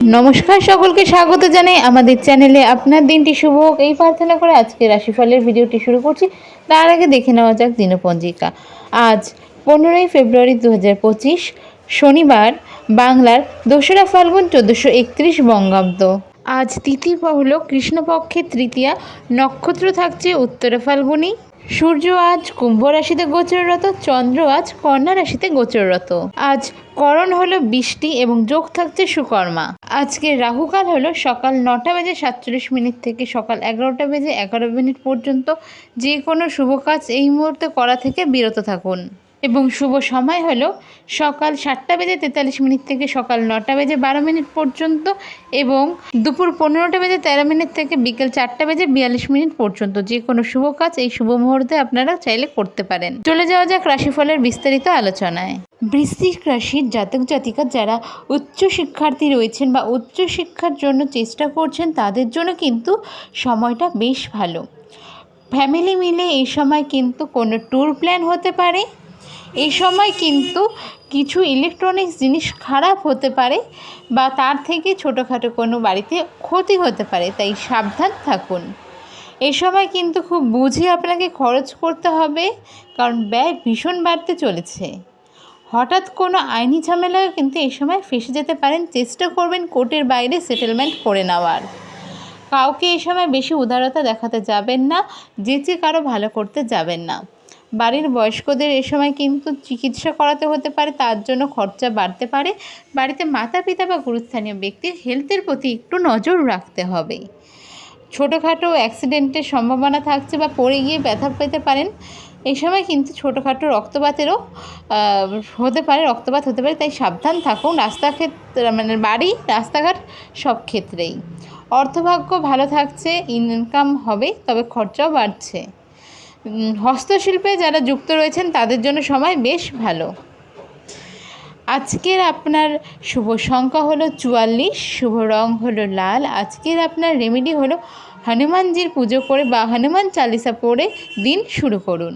নমস্কার সকলকে, স্বাগত জানাই আমাদের চ্যানেলে। আপনার দিনটি শুভ হোক। এই প্রার্থনা করে আজকে রাশিফলের ভিডিওটি শুরু করছি। তার আগে দেখে নেওয়া যাক দিনপঞ্জিকা। আজ পনেরোই ফেব্রুয়ারি দু হাজার পঁচিশ, শনিবার, বাংলার দোসরা ফাল্গুন চোদ্দোশো একত্রিশ বঙ্গাব্দ। আজ তিথি হল কৃষ্ণপক্ষের তৃতীয়া নক্ষত্র থাকছে উত্তরা ফাল্গুনি সূর্য আজ কুম্ভ রাশিতে গোচররত, চন্দ্র আজ কন্যা রাশিতে গোচররত। আজ করণ হলো বৃষ্টি এবং যোগ থাকছে সুকর্মা। আজকে রাহুকাল হলো সকাল নটা বেজে সাতচল্লিশ মিনিট থেকে সকাল এগারোটা বেজে এগারো মিনিট পর্যন্ত। যে কোনো শুভ কাজ এই মুহূর্তে করা থেকে বিরত থাকুন। এবং শুভ সময় হলো সকাল সাতটা বেজে তেতাল্লিশ মিনিট থেকে সকাল নটা বেজে বারো মিনিট পর্যন্ত এবং দুপুর পনেরোটা বেজে তেরো মিনিট থেকে বিকেল চারটা বেজে বিয়াল্লিশ মিনিট পর্যন্ত। যে কোনো শুভ কাজ এই শুভ মুহূর্তে আপনারা চাইলে করতে পারেন। চলে যাওয়া যাক রাশিফলের বিস্তারিত আলোচনায়। বৃশ্চিক রাশির জাতক জাতিকা যারা উচ্চ শিক্ষার্থী রয়েছেন বা উচ্চ শিক্ষার জন্য চেষ্টা করছেন, তাদের জন্য কিন্তু সময়টা বেশ ভালো। ফ্যামিলি মিলে এই সময় কিন্তু কোনো ট্যুর প্ল্যান হতে পারে। এই সময় কিন্তু কিছু ইলেকট্রনিক্স জিনিস খারাপ হতে পারে বা তার থেকে ছোটোখাটো কোনো বাড়িতে ক্ষতি হতে পারে, তাই সাবধান থাকুন। এই সময় কিন্তু খুব বুঝে আপনাকে খরচ করতে হবে, কারণ ব্যয় ভীষণ বাড়তে চলেছে। হঠাৎ কোনো আইনি ঝামেলায় কিন্তু এই সময় ফেসে যেতে পারেন, চেষ্টা করবেন কোর্টের বাইরে সেটেলমেন্ট করে নেওয়ার। কাউকে এই সময় বেশি উদারতা দেখাতে যাবেন না যেচে কারও ভালো করতে যাবেন না। বাড়ির বয়স্কদের এ সময় কিন্তু চিকিৎসা করাতে হতে পারে, তার জন্য খরচা বাড়তে পারে। বাড়িতে মাতা পিতা বা গুরুস্থানীয় ব্যক্তির হেলথের প্রতি একটু নজর রাখতে হবে। ছোটোখাটো অ্যাক্সিডেন্টের সম্ভাবনা থাকছে বা পড়ে গিয়ে ব্যথা পেতে পারেন। এই সময় কিন্তু ছোটোখাটো রক্তপাতেরও হতে পারে, রক্তপাত হতে পারে, তাই সাবধান থাকুন। রাস্তাক্ষেত্রে মানে বাড়ি, রাস্তাঘাট সব ক্ষেত্রেই। অর্থভাগ্য ভালো থাকছে ইনকাম হবে, তবে খরচাও বাড়ছে। হস্তশিল্পে যারা যুক্ত রয়েছেন, তাদের জন্য সময় বেশ ভালো। আজকের আপনার শুভ সংখ্যা হলো চুয়াল্লিশ, শুভ রং হলো লাল। আজকের আপনার রেমেডি হলো হনুমানজির পুজো করে বা হনুমান চালিসা পড়ে দিন শুরু করুন।